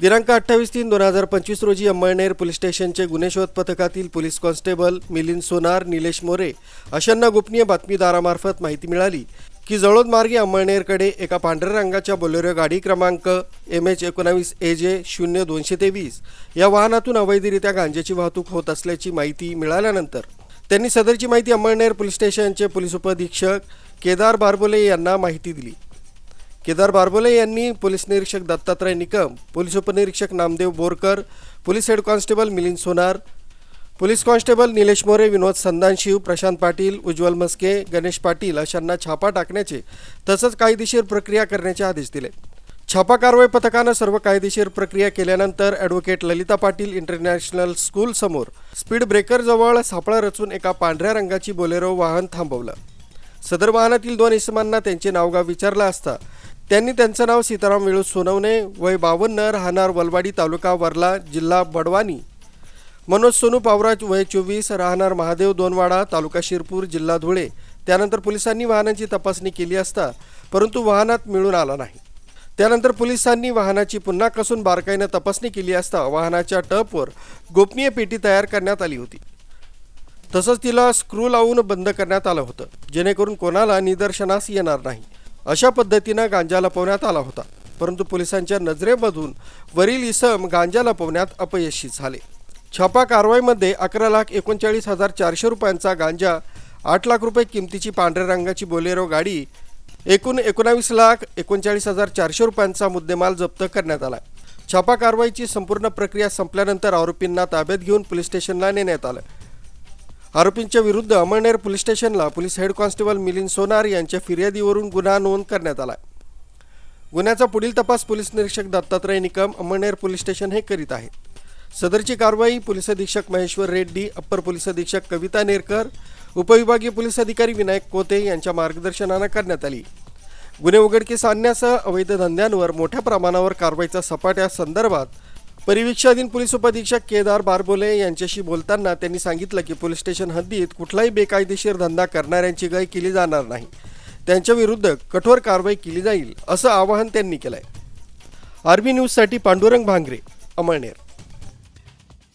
दिनांक अठ्ठावीस तीन दोन हजार पंचवीस रोजी अंमळनेर पोलीस स्टेशनचे गुन्हे शोध पथकातील पोलीस कॉन्स्टेबल मिलिंद सोनार निलेश मोरे अशांना गोपनीय बातमीदारामार्फत माहिती मिळाली की जळोद मार्गे अंमळनेरकडे एका पांढऱ्या रंगाच्या बोलेरो गाडी क्रमांक एम एच एकोणावीस ए जे शून्य दोनशे तेवीस या वाहनातून अवैधरित्या गांजेची वाहतूक होत असल्याची माहिती मिळाल्यानंतर त्यांनी सदरची माहिती अंमळनेर पोलीस स्टेशनचे पोलीस उपअधीक्षक केदार बारबोले यांना माहिती दिली. केदार बारबोले यांनी पोलीस निरीक्षक दत्तात्रय निकम पोलीस उपनिरीक्षक Namdev Borkar police head constable Milind Sonar police constable Nilesh More Vinod Sandanshiv Prashant Patil Ujjwal Maske Ganesh Patil अशांना छापा टाकण्याचे तसंच कायदेशीर प्रक्रिया करण्याचे आदेश दिले. छापा कारवाई पथकानं सर्व कायदेशीर प्रक्रिया केल्यानंतर advocate Lalita Patil international school समोर स्पीड ब्रेकरजवळ सापळा रचून एका पांढऱ्या रंगाची बोलेरो वाहन थांबवलं. सदर वाहनातील दोन इसमांना त्यांचे नावगाव विचारलं असता त्यांनी त्यांचं नाव सीताराम वेळू सोनवणे वय बावन्न राहणार वलवाडी तालुका वर्ला जिल्हा बडवानी. मनोज सोनू पावराज वय चोवीस राहणार महादेव दोनवाडा तालुका शिरपूर जिल्हा धुळे. त्यानंतर पोलिसांनी वाहनांची तपासणी केली असता परंतु वाहनात मिळून आला नाही. त्यानंतर पोलिसांनी वाहनाची पुन्हा कसून बारकाईनं तपासणी केली असता वाहनाच्या टपवर गोपनीय पेटी तयार करण्यात आली होती. तसंच तिला स्क्रू लावून बंद करण्यात आलं होतं. जेणेकरून कोणाला निदर्शनास येणार नाही. अशा पद्धतीनं गांजा लपवण्यात आला होता. परंतु पोलिसांच्या नजरेमधून वरील इसम गांजा लपवण्यात अपयशी झाले. छापा कारवाईमध्ये अकरा लाख एकोणचाळीस हजार चारशे रुपयांचा गांजा आठ लाख रुपये किमतीची पांढऱ्या रंगाची बोलेरो गाडी एकूण एकोणावीस लाख एकोणचाळीस हजार चारशे रुपयांचा मुद्देमाल जप्त करण्यात आला. छापा कारवाईची संपूर्ण प्रक्रिया संपल्यानंतर आरोपींना ताब्यात घेऊन पोलीस स्टेशनला नेण्यात आलं. आरोपींच्या विरुद्ध अमळनेर पोलीस स्टेशनला police head constable Milind Sonar यांच्या फिर्यादीवरून गुन्हा नोंद करण्यात आला गुन्ह्याचा पुढील तपास पोलीस निरीक्षक दत्तात्रय निकम अमळनेर पोलीस स्टेशन हे करीत आहेत. सदरची कारवाई पोलीस अधीक्षक महेश्वर रेड्डी अप्पर पोलीस अधीक्षक कविता नेरकर उपविभागीय पोलीस अधिकारी विनायक कोते यांच्या मार्गदर्शनानं करण्यात आली. गुन्हे उघडकीस आणण्यासह अवैध धंद्यांवर मोठ्या प्रमाणावर कारवाईचा सपाट्या संदर्भात परिवीक्षाधीन पोलीस उपाधीक्षक केदार बारबोले यांच्याशी बोलताना त्यांनी सांगितलं की पोलीस स्टेशन हद्दीत कुठलाही बेकायदेशीर धंदा करणाऱ्यांची गाय केली जाणार नाही. त्यांच्याविरुद्ध कठोर कारवाई केली जाईल असं आवाहन त्यांनी केलंय. आर्मी न्यूजसाठी पांडुरंग भांगरे अमळनेर.